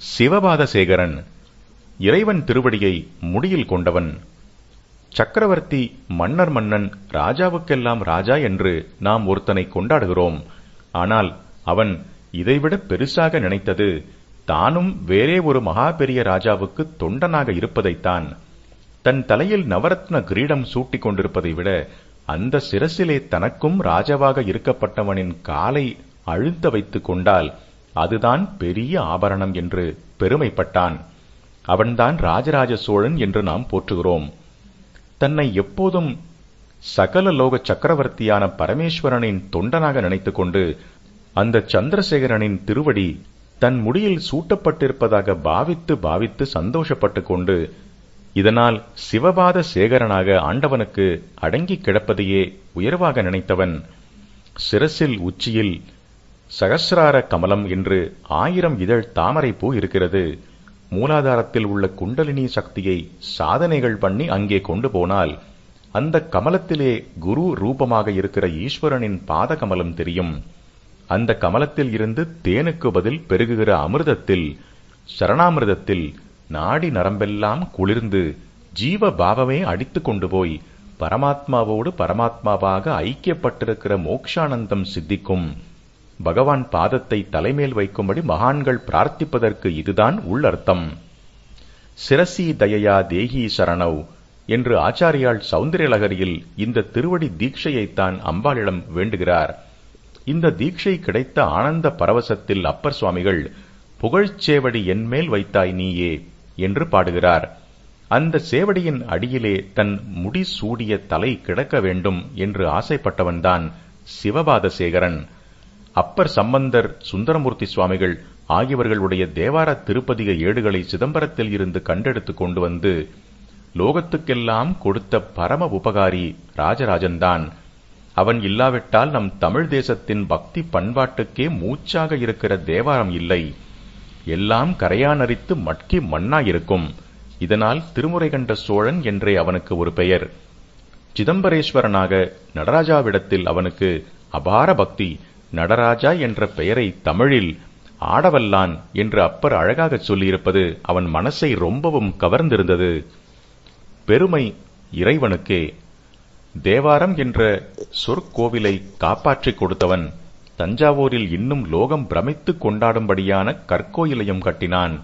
சிவபாதசேகரன் இறைவன் திருவடியை முடியில் கொண்டவன். சக்கரவர்த்தி மன்னர் மன்னன் ராஜாவுக்கெல்லாம் ராஜா என்று நாம் ஒருத்தனை கொண்டாடுகிறோம். ஆனால் அவன் இதைவிட பெருசாக நினைத்தது தானும் வேறே ஒரு மகா பெரிய ராஜாவுக்கு தொண்டனாக இருப்பதைத்தான். தன் தலையில் நவரத்ன கிரீடம் சூட்டிக் கொண்டிருப்பதை விட அந்த சிரசிலே தனக்கும் ராஜாவாக இருக்கப்பட்டவனின் காலை அழுத்த வைத்துக் கொண்டால் அதுதான் பெரிய ஆபரணம் என்று பெருமைப்பட்டான். அவன்தான் ராஜராஜ சோழன் என்று நாம் போற்றுகிறோம். தன்னை எப்போதும் சகல லோக சக்கரவர்த்தியான பரமேஸ்வரனின் தொண்டனாக நினைத்துக் கொண்டு அந்த சந்திரசேகரனின் திருவடி தன் முடியில் சூட்டப்பட்டிருப்பதாக பாவித்து பாவித்து சந்தோஷப்பட்டுக் கொண்டு இதனால் சிவபாத சேகரனாக ஆண்டவனுக்கு அடங்கி கிடப்பதையே உயர்வாக நினைத்தவன். சிரசில் உச்சியில் சகசிரார கமலம் என்று ஆயிரம் இதழ் தாமரை பூ இருக்கிறது. மூலாதாரத்தில் உள்ள குண்டலினி சக்தியை சாதனைகள் பண்ணி அங்கே கொண்டு போனால் அந்த கமலத்திலே குரு ரூபமாக இருக்கிற ஈஸ்வரனின் பாத கமலம் தெரியும். அந்த கமலத்தில் இருந்து தேனுக்கு பதில் பெருகுகிற அமிர்தத்தில் சரணாமிர்தத்தில் நாடி நரம்பெல்லாம் குளிர்ந்து ஜீவ பாவமே அடித்து கொண்டு போய் பரமாத்மாவோடு பரமாத்மாவாக ஐக்கியப்பட்டிருக்கிற மோக்ஷானந்தம் சித்திக்கும். பகவான் பாதத்தை தலைமேல் வைக்கும்படி மகான்கள் பிரார்த்திப்பதற்கு இதுதான் உள்ளர்த்தம். சிரசி தயையா தேகி சரணவ் என்று ஆச்சாரியால் சௌந்தரியலகரியில் இந்த திருவடி தீட்சையைத்தான் அம்பாளிடம் வேண்டுகிறார். இந்த தீட்சை கிடைத்த ஆனந்த பரவசத்தில் அப்பர் சுவாமிகள் புகழ்ச்சேவடி என்மேல் வைத்தாய் நீயே என்று பாடுகிறார். அந்த சேவடியின் அடியிலே தன் முடி சூடிய தலை கிடக்க வேண்டும் என்று ஆசைப்பட்டவன்தான் சிவபாதசேகரன். அப்பர் சம்பந்தர் சுந்தரமூர்த்தி சுவாமிகள் ஆகியவர்களுடைய தேவார திருப்பதிக ஏடுகளை சிதம்பரத்தில் இருந்து கண்டெடுத்து கொண்டு வந்து லோகத்துக்கெல்லாம் கொடுத்த பரம உபகாரி ராஜராஜன்தான். அவன் இல்லாவிட்டால் நம் தமிழ் தேசத்தின் பக்தி பண்பாட்டுக்கே மூச்சாக இருக்கிற தேவாரம் இல்லை. எல்லாம் கரையானரித்து மட்கி மண்ணாயிருக்கும். இதனால் திருமுறை கண்ட சோழன் என்றே அவனுக்கு ஒரு பெயர். சிதம்பரேஸ்வரனாக நடராஜாவிடத்தில் அவனுக்கு அபார பக்தி நடராஜா என்ற பெயரை தமிழில் ஆடவல்லான் என்று அப்பர் அழகாக சொல்லியிருப்பது அவன் மனசை ரொம்பவும் கவர்ந்திருந்தது. பெருமை இறைவனுக்கே. தேவாரம் என்ற சொற்கோவிலை காப்பாற்றிக் கொடுத்தவன் தஞ்சாவூரில் இன்னும் லோகம் பிரமித்துக் கொண்டாடும்படியான கற்கோயிலையும் கட்டினான்.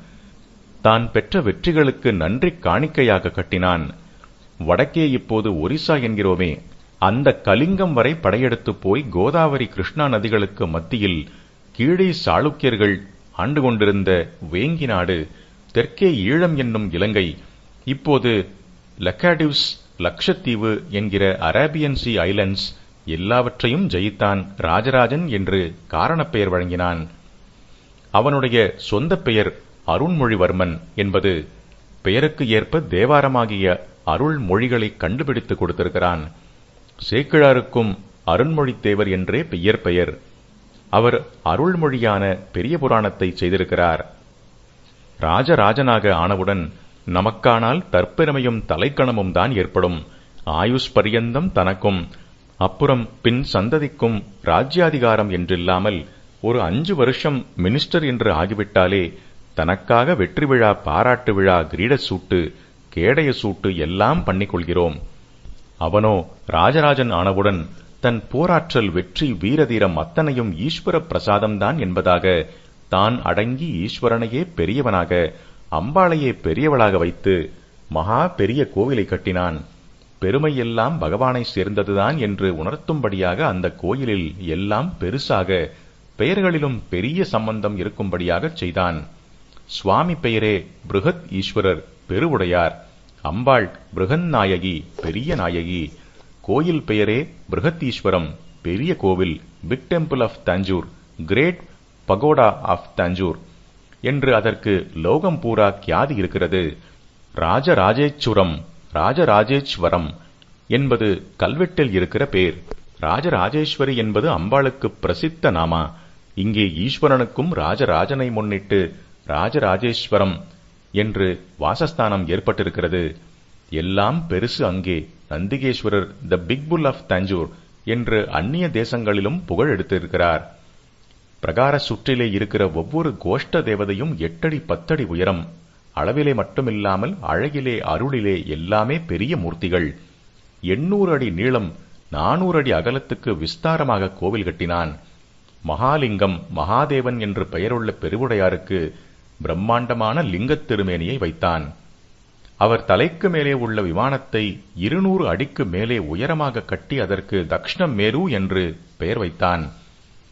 தான் பெற்ற வெற்றிகளுக்கு நன்றி காணிக்கையாக கட்டினான். வடக்கே இப்போது ஒரிசா என்கிறோமே. அந்த கலிங்கம் வரை படையெடுத்து போய் கோதாவரி கிருஷ்ணா நதிகளுக்கு மத்தியில் கீழே சாளுக்கியர்கள் ஆண்டு கொண்டிருந்த வேங்கி நாடு தெற்கே ஈழம் என்னும் இலங்கை இப்போது லக்காடிவ்ஸ் லக்ஷத்தீவு என்கிற அரேபியன் சி ஐலண்ட்ஸ் எல்லாவற்றையும் ஜெயித்தான் ராஜராஜன் என்று காரணப்பெயர் வழங்கினான். அவனுடைய சொந்த பெயர் அருண்மொழிவர்மன் என்பது பெயருக்கு ஏற்ப தேவாரமாகிய அருள்மொழிகளை கண்டுபிடித்து கொடுத்திருக்கிறான். சேக்கிழாருக்கும் அருண்மொழித்தேவர் என்றே பெயர் பெயர். அவர் அருள்மொழியான பெரிய புராணத்தை செய்திருக்கிறார். ராஜராஜனாக ஆனவுடன் நமக்கானால் தற்பெருமையும் தலைக்கணமும் தான் ஏற்படும். ஆயுஷ் பரியந்தம் தனக்கும் அப்புறம் பின் சந்ததிக்கும் ராஜ்யாதிகாரம் என்றில்லாமல் ஒரு அஞ்சு வருஷம் மினிஸ்டர் என்று ஆகிவிட்டாலே தனக்காக வெற்றி விழா பாராட்டு விழா கிரீட சூட்டு கேடய சூட்டு எல்லாம் பண்ணிக்கொள்கிறோம். அவனோ ராஜராஜன் ஆனவுடன் தன் போராற்றல் வெற்றி வீரதீரம் அத்தனையும் ஈஸ்வர பிரசாதம்தான் என்பதாக தான் அடங்கி ஈஸ்வரனையே பெரியவனாக அம்பாளையே பெரியவளாக வைத்து மகா பெரிய கோவிலை கட்டினான். பெருமையெல்லாம் பகவானை சேர்ந்ததுதான் என்று உணர்த்தும்படியாக அந்த கோயிலில் எல்லாம் பெருசாக பெயர்களிலும் பெரிய சம்பந்தம் இருக்கும்படியாகச் செய்தான். சுவாமி பெயரே பிருகத் ஈஸ்வரர் பெருவுடையார். அம்பாள் பிருகன் நாயகி பெரிய நாயகி. கோயில் பெயரே பிருகத்தீஸ்வரம். பெரிய கோவில் big temple of Tanjore great pagoda of Tanjore என்று அதற்கு லோகம் பூரா கியாதி இருக்கிறது. ராஜராஜேச்சுரம் ராஜராஜேஸ்வரம் என்பது கல்வெட்டில் இருக்கிற பேர். ராஜராஜேஸ்வரி என்பது அம்பாளுக்கு பிரசித்த நாமா. இங்கே ஈஸ்வரனுக்கும் ராஜராஜனை முன்னிட்டு ராஜராஜேஸ்வரம் என்று வாசஸ்தானம் ஏற்பட்டிருக்கிறது. எல்லாம் பெருசு அங்கே. Nandikeswarar the big bull of Tanjore என்று அந்நிய தேசங்களிலும் புகழ் எடுத்திருக்கிறார். பிரகார சுற்றிலே இருக்கிற ஒவ்வொரு கோஷ்ட தேவதையும் எட்டடி பத்தடி உயரம். அளவிலே மட்டுமில்லாமல் அழகிலே அருளிலே எல்லாமே பெரிய மூர்த்திகள். எண்ணூறு அடி நீளம் நானூறு அடி அகலத்துக்கு விஸ்தாரமாக கோவில் கட்டினான். மகாலிங்கம் மகாதேவன் என்று பெயருள்ள பெருவுடையாருக்கு பிரம்மாண்டமான லிங்கத் திருமேனியை வைத்தான். அவர் தலைக்கு மேலே உள்ள விமானத்தை இருநூறு அடிக்கு மேலே உயரமாக கட்டி அதற்கு தக்ஷண மேரு என்று பெயர் வைத்தான்.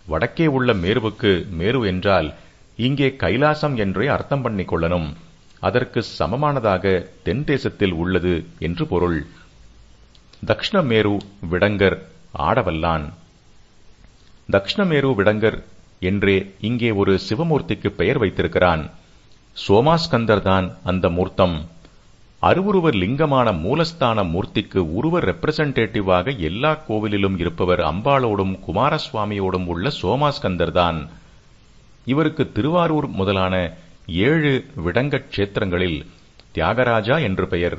வடக்கே உள்ள மேருவுக்கு மேரு என்றால் இங்கே கைலாசம் என்றே அர்த்தம் பண்ணிக் கொள்ளணும். அதற்கு சமமானதாக தென் தேசத்தில் உள்ளது என்று பொருள். தக்ஷணமேரு விடங்கர் ஆடவல்லான். தக்ஷணமேரு விடங்கர் என்றே இங்கே ஒரு சிவமூர்த்திக்கு பெயர் வைத்திருக்கிறான். சோமாஸ்கந்தர் தான் அந்த மூர்த்தம். அருவுருவர் லிங்கமான மூலஸ்தான மூர்த்திக்கு உருவ ரெப்ரசன்டேட்டிவாக எல்லா கோவிலிலும் இருப்பவர் அம்பாளோடும் குமாரசுவாமியோடும் உள்ள சோமாஸ்கந்தர் தான் இவருக்கு திருவாரூர் முதலான ஏழு விடங்க கஷேத்திரங்களில் தியாகராஜா என்று பெயர்.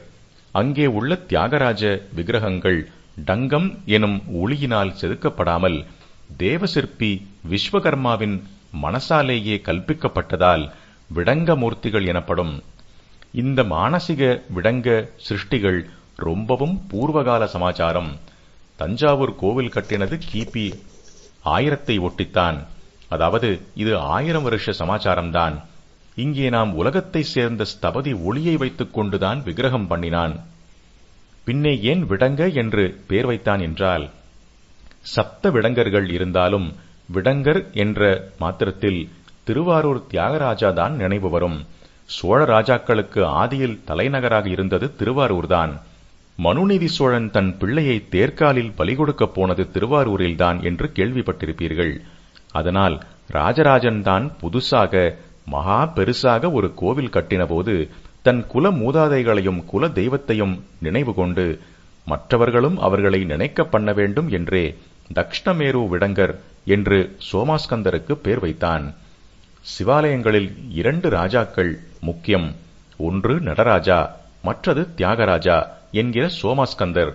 அங்கே உள்ள தியாகராஜ விக்கிரகங்கள் டங்கம் எனும் ஒளியினால் செதுக்கப்படாமல் தேவசிற்பி விஸ்வகர்மாவின் மனசாலேயே கல்பிக்கப்பட்டதால் விடங்க மூர்த்திகள் எனப்படும். இந்த மானசிக விடங்க சிருஷ்டிகள் ரொம்பவும் பூர்வகால சமாச்சாரம். தஞ்சாவூர் கோவில் கட்டினது கிபி ஆயிரத்தை ஒட்டித்தான். அதாவது இது ஆயிரம் வருஷ சமாச்சாரம்தான். இங்கே நாம் உலகத்தை சேர்ந்த ஸ்தபதி ஒளியை வைத்துக் கொண்டுதான் விக்கிரகம் பண்ணினான். பின்னே ஏன் விடங்க என்று பேர் வைத்தான் என்றால் சப்த விடங்கர்கள் இருந்தாலும் விடங்கர் என்ற மாத்திரத்தில் திருவாரூர் தியாகராஜா தான் நினைவு வரும். சோழ ராஜாக்களுக்கு ஆதியில் தலைநகராக இருந்தது திருவாரூர்தான். மனுநீதி சோழன் தன் பிள்ளையை தேர்காலில் பலி கொடுக்கப் போனது திருவாரூரில்தான் என்று கேள்விப்பட்டிருப்பீர்கள். அதனால் ராஜராஜன் தான் புதுசாக மகா பெருசாக ஒரு கோவில் கட்டினபோது தன் குல மூதாதைகளையும் குல தெய்வத்தையும் நினைவு கொண்டு மற்றவர்களும் அவர்களை நினைக்க பண்ண வேண்டும் என்றே தக்ஷ்ணமேரு விடங்கர் என்று சோமாஸ்கந்தருக்கு பேர் வைத்தான். சிவாலயங்களில் இரண்டு ராஜாக்கள் முக்கியம். ஒன்று நடராஜா மற்றது தியாகராஜா என்கிற சோமாஸ்கந்தர்.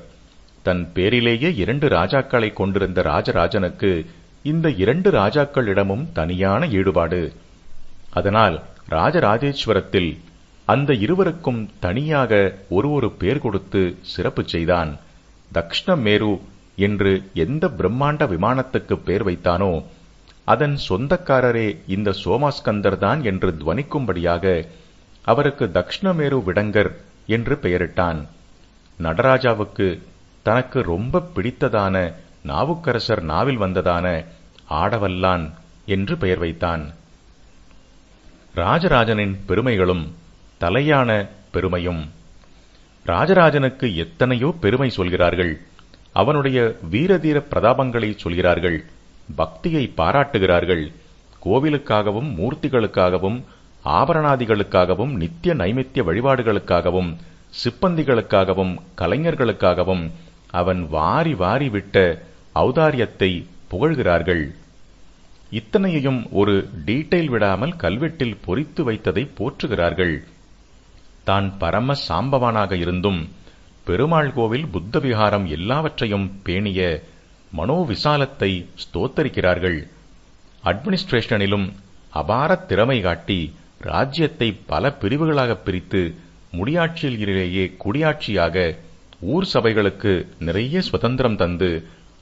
தன் பேரிலேயே இரண்டு ராஜாக்களை கொண்டிருந்த ராஜராஜனுக்கு இந்த இரண்டு ராஜாக்களிடமும் தனியான ஈடுபாடு. அதனால் ராஜராஜேஸ்வரத்தில் அந்த இருவருக்கும் தனியாக ஒரு ஒரு பேர் கொடுத்து சிறப்பு செய்தான். தக்ஷ்ணமேரு என்று எந்த பிரம்மாண்ட விமானத்துக்கு பேர் வைத்தானோ அதன் சொந்தக்காரரே இந்த சோமாஸ்கந்தர் தான் என்று துவனிக்கும்படியாக அவருக்கு தக்ஷணமேரு விடங்கர் என்று பெயரிட்டான். நடராஜாவுக்கு தனக்கு ரொம்ப பிடித்ததான நாவுக்கரசர் நாவில் வந்ததான ஆடவல்லான் என்று பெயர் வைத்தான். ராஜராஜனின் பெருமைகளும் தலையான பெருமையும். ராஜராஜனுக்கு எத்தனையோ பெருமை சொல்கிறார்கள். அவனுடைய வீரதீர பிரதாபங்களை சொல்கிறார்கள் பக்தியை பாராட்டுகிறார்கள். கோவிலுக்காகவும் மூர்த்திகளுக்காகவும் ஆபரணாதிகளுக்காகவும் நித்திய நைமித்திய வழிபாடுகளுக்காகவும் சிப்பந்திகளுக்காகவும் கலைஞர்களுக்காகவும் அவன் வாரி வாரி விட்ட ஔதாரியத்தை புகழ்கிறார்கள். இத்தனையையும் ஒரு டீட்டெயில் விடாமல் கல்வெட்டில் பொறித்து வைத்ததை போற்றுகிறார்கள். தான் பரம சாம்பவானாக இருந்தும் பெருமாள் கோவில் புத்த விகாரம் எல்லாவற்றையும் பேணிய மனோவிசாலத்தை ஸ்தோத்தரிக்கிறார்கள். அட்மினிஸ்ட்ரேஷனிலும் அபார திறமை காட்டி ராஜ்யத்தை பல பிரிவுகளாக பிரித்து முடியாட்சியிலேயே குடியாட்சியாக ஊர் சபைகளுக்கு நிறைய சுதந்திரம் தந்து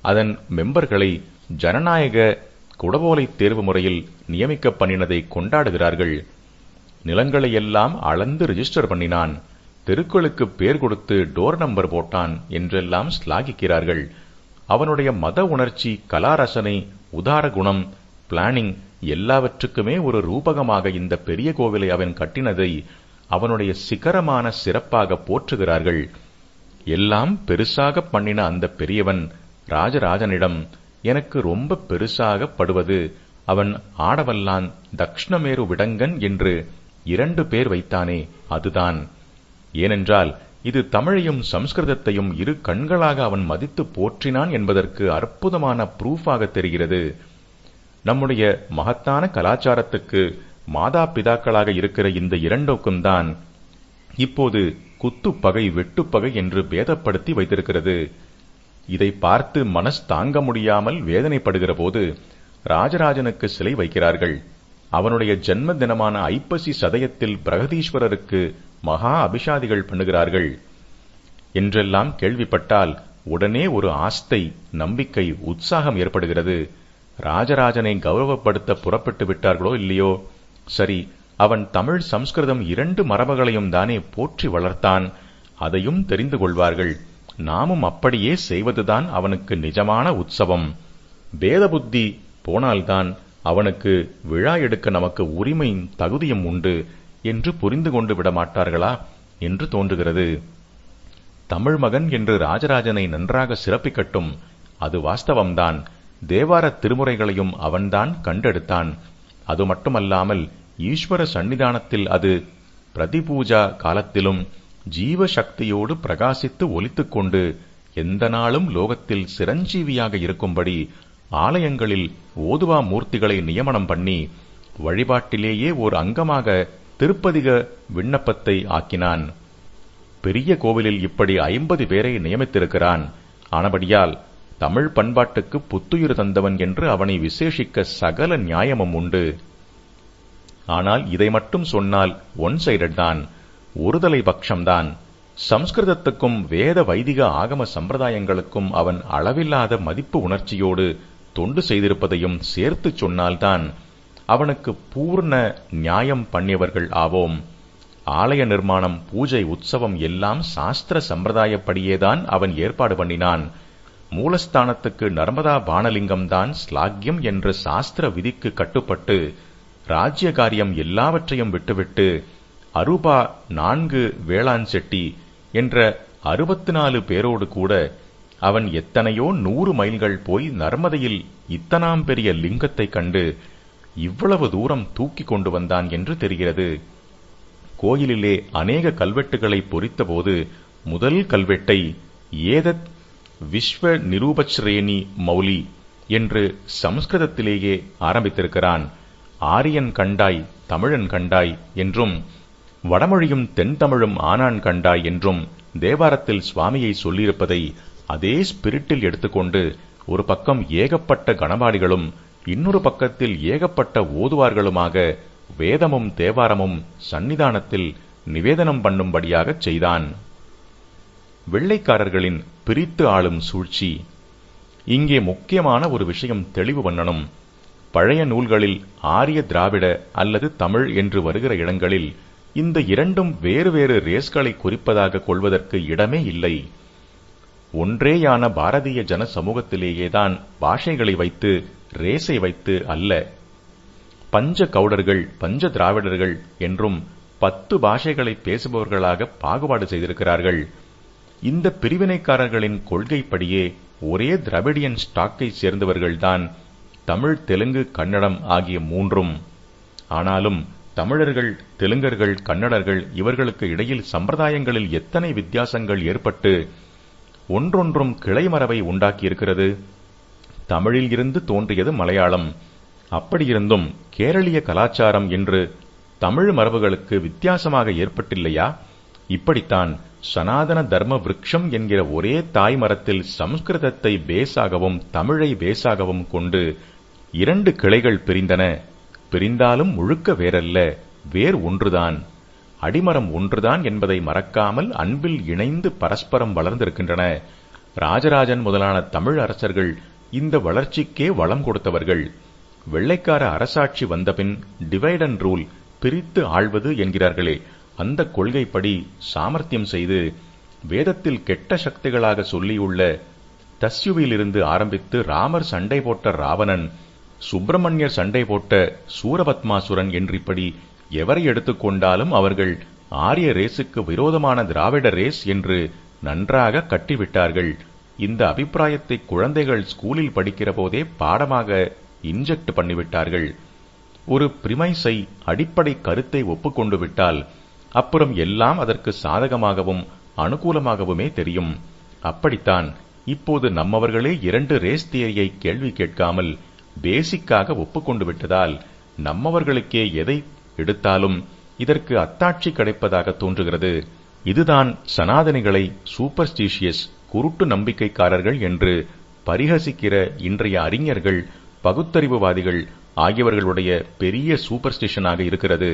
அதன் மெம்பர்களை ஜனநாயக குடவோலை தேர்வு முறையில் நியமிக்க பண்ணினதை கொண்டாடுகிறார்கள். நிலங்களை எல்லாம் அளந்து ரிஜிஸ்டர் பண்ணினான். தெருக்களுக்கு பேர் கொடுத்து டோர் நம்பர் போட்டான் என்றெல்லாம் ஸ்லாகிக்கிறார்கள் அவனுடைய மத உணர்ச்சி கலாரசனை உதார குணம் பிளானிங் எல்லாவற்றுக்குமே ஒரு ரூபகமாக இந்த பெரிய கோவிலை அவன் கட்டினதை அவனுடைய சிகரமான சிறப்பாக போற்றுகிறார்கள். எல்லாம் பெருசாக பண்ணின அந்த பெரியவன் ராஜராஜனிடம் எனக்கு ரொம்ப பெருசாக படுவது அவன் ஆடவல்லான் தக்ஷ்ணமேரு விடங்கன் என்று இரண்டு பேர் வைத்தானே அதுதான். ஏனென்றால் இது தமிழையும் சம்ஸ்கிருதத்தையும் இரு கண்களாக அவன் மதித்து போற்றினான் என்பதற்கு அற்புதமான ப்ரூஃபாக தெரிகிறது. நம்முடைய மகத்தான கலாச்சாரத்துக்கு மாதா பிதாக்களாக இருக்கிற இந்த இரண்டுக்கும் தான் இப்போது குத்துப்பகை வெட்டுப்பகை என்று பேதப்படுத்தி வைத்திருக்கிறது. இதை பார்த்து மனஸ் தாங்க முடியாமல் வேதனைப்படுகிற போது ராஜராஜனுக்கு சிலை வைக்கிறார்கள். அவனுடைய ஜென்ம தினமான ஐப்பசி சதயத்தில் பிரகதீஸ்வரருக்கு மகா அபிஷாதிகள் பண்ணுகிறார்கள். என்றெல்லாம் கேள்விப்பட்டால் உடனே ஒரு ஆஸ்தை நம்பிக்கை உற்சாகம் ஏற்படுகிறது. ராஜராஜனை கௌரவப்படுத்த புறப்பட்டு விட்டார்களோ இல்லையோ? சரி அவன் தமிழ் சம்ஸ்கிருதம் இரண்டு மரபுகளையும் தானே போற்றி வளர்த்தான். அதையும் தெரிந்து கொள்வார்கள். நாமும் அப்படியே செய்வதுதான் அவனுக்கு நிஜமான உற்சவம். பேத புத்தி போனால்தான் அவனுக்கு விழா எடுக்க நமக்கு உரிமையும் தகுதியும் உண்டு. என்று புரிந்து கொண்டு விட மாட்டார்களா என்று தோன்றுகிறது. தமிழ் மகன் என்று ராஜராஜனை நன்றாக சிறப்பிக்கட்டும். அது வாஸ்தவம்தான். தேவார திருமுறைகளையும் அவன்தான் கண்டெடுத்தான். அது மட்டுமல்லாமல் ஈஸ்வர சன்னிதானத்தில் அது பிரதிபூஜா காலத்திலும் ஜீவ சக்தியோடு பிரகாசித்து ஒலித்துக் கொண்டு எந்த நாளும் லோகத்தில் சிரஞ்சீவியாக இருக்கும்படி ஆலயங்களில் ஓதுவா மூர்த்திகளை நியமனம் பண்ணி வழிபாட்டிலேயே ஓர் அங்கமாக திருப்பதிக விண்ணப்பத்தை ஆக்கினான். பெரிய கோவிலில் இப்படி ஐம்பது பேரை நியமித்திருக்கிறான். ஆனபடியால் தமிழ் பண்பாட்டுக்கு புத்துயிர் தந்தவன் என்று அவனை விசேஷிக்க சகல நியாயமும் உண்டு. ஆனால் இதை மட்டும் சொன்னால் ஒன் சைடட் தான் ஒருதலை பட்சம்தான். சம்ஸ்கிருதத்துக்கும் வேத வைதிக ஆகம சம்பிரதாயங்களுக்கும் அவன் அளவில்லாத மதிப்பு உணர்ச்சியோடு தொண்டு செய்திருப்பதையும் சேர்த்துச் சொன்னால்தான் அவனுக்கு பூர்ண நியாயம் பண்ணியவர்கள் ஆவோம். ஆலய நிர்மாணம் பூஜை உற்சவம் எல்லாம் சாஸ்திர சம்பிரதாயப்படியேதான் அவன் ஏற்பாடு பண்ணினான். மூலஸ்தானத்துக்கு நர்மதா பானலிங்கம்தான் ஸ்லாக்கியம் என்ற சாஸ்திர விதிக்கு கட்டுப்பட்டு ராஜ்ய காரியம் எல்லாவற்றையும் விட்டுவிட்டு அரூபா நான்கு வேளாண் செட்டி என்ற அறுபத்து நாலு பேரோடு கூட அவன் எத்தனையோ நூறு மைல்கள் போய் நர்மதையில் இத்தனாம் பெரிய லிங்கத்தை கண்டு இவ்வளவு தூரம் தூக்கி கொண்டு வந்தான் என்று தெரிகிறது. கோயிலிலே அநேக கல்வெட்டுகளை பொறித்தபோது முதல் கல்வெட்டை ஏதத் விஸ்வ நிரூபச்ரேணி மௌலி என்று சம்ஸ்கிருதத்திலேயே ஆரம்பித்திருக்கிறான். ஆரியன் கண்டாய் தமிழன் கண்டாய் என்றும் வடமொழியும் தென்தமிழும் ஆனான் கண்டாய் என்றும் தேவாரத்தில் சுவாமியை சொல்லியிருப்பதை அதே ஸ்பிரிட்டில் எடுத்துக்கொண்டு ஒரு பக்கம் ஏகப்பட்ட கணபாடிகளும் இன்னொரு பக்கத்தில் ஏகப்பட்ட ஓதுவார்களுமாக வேதமும் தேவாரமும் சன்னிதானத்தில் நிவேதனம் பண்ணும்படியாகச் செய்தான். வெள்ளைக்காரர்களின் பிரித்து ஆளும் சூழ்ச்சி. இங்கே முக்கியமான ஒரு விஷயம் தெளிவு பண்ணணும். பழைய நூல்களில் ஆரிய திராவிட அல்லது தமிழ் என்று வருகிற இடங்களில் இந்த இரண்டும் வேறு வேறு ரேஸ்களை குறிப்பதாக கொள்வதற்கு இடமே இல்லை. ஒன்றேயான பாரதிய ஜன சமூகத்திலேயேதான் பாஷைகளை வைத்து ரேசை வைத்து அல்ல. பஞ்ச கவுடர்கள் பஞ்ச திராவிடர்கள் என்றும் பத்து பாஷைகளை பேசுபவர்களாக பாகுபாடு செய்திருக்கிறார்கள். இந்த பிரிவினைக்காரர்களின் கொள்கைப்படியே ஒரே திராவிடியன் ஸ்டாக்கை சேர்ந்தவர்கள்தான் தமிழ் தெலுங்கு கன்னடம் ஆகிய மூன்றும். ஆனாலும் தமிழர்கள் தெலுங்கர்கள் கன்னடர்கள் இவர்களுக்கு இடையில் சம்பிரதாயங்களில் எத்தனை வித்தியாசங்கள் ஏற்பட்டு ஒன்றொன்றும் கிளைமரவை உண்டாக்கியிருக்கிறது? தமிழில் இருந்து தோன்றியது மலையாளம். அப்படியிருந்தும் கேரளிய கலாச்சாரம் என்று தமிழ் மரபுகளுக்கு வித்தியாசமாக ஏற்பட்டில்லையா? இப்படித்தான் சனாதன தர்ம விருட்சம் என்கிற ஒரே தாய் மரத்தில் சம்ஸ்கிருதத்தை பேஸாகவும் தமிழை பேசாகவும் கொண்டு இரண்டு கிளைகள் பிரிந்தன. பிரிந்தாலும் முழுக்க வேறல்ல வேர் ஒன்றுதான். அடிமரம் ஒன்றுதான் என்பதை மறக்காமல் அன்பில் இணைந்து பரஸ்பரம் வளர்ந்திருக்கின்றன. ராஜராஜன் முதலான தமிழ் அரசர்கள் இந்த வளர்ச்சிக்கே வளம் கொடுத்தவர்கள். வெள்ளைக்கார அரசாட்சி வந்தபின் டிவைட் அண்ட் ரூல் பிரித்து ஆள்வது என்கிறார்களே. அந்த கொள்கைப்படி சாமர்த்தியம் செய்து வேதத்தில் கெட்ட சக்திகளாக சொல்லியுள்ள தஸ்யுவிலிருந்து ஆரம்பித்து ராமர் சண்டை போட்ட ராவணன் சுப்பிரமணியர் சண்டை போட்ட சூரபத்மாசுரன் என்றிப்படி எவரை எடுத்துக்கொண்டாலும் அவர்கள் ஆரிய ரேசுக்கு விரோதமான திராவிட ரேஸ் என்று நன்றாக கட்டிவிட்டார்கள். இந்த அபிப்பிராயத்தை குழந்தைகள் ஸ்கூலில் படிக்கிற போதே பாடமாக இன்ஜெக்ட் பண்ணிவிட்டார்கள். ஒரு பிரிமைஸை அடிப்படை கருத்தை ஒப்புக்கொண்டு விட்டால் அப்புறம் எல்லாம் அதற்கு சாதகமாகவும் அனுகூலமாகவுமே தெரியும். அப்படித்தான் இப்போது நம்மவர்களே இரண்டு ரேஸ் தியரியை கேள்வி கேட்காமல் பேசிக்காக ஒப்புக்கொண்டு விட்டதால் நம்மவர்களுக்கே எதை எடுத்தாலும் இதற்கு அத்தாட்சி கிடைப்பதாக தோன்றுகிறது. இதுதான் சனாதனிகளை சூப்பர்ஸ்டீஷியஸ் குருட்டு நம்பிக்கைக்காரர்கள் என்று பரிகசிக்கிற இன்றைய அறிஞர்கள் பகுத்தறிவுவாதிகள் ஆகியவர்களுடைய பெரிய சூப்பர்ஸ்டிஷனாக இருக்கிறது.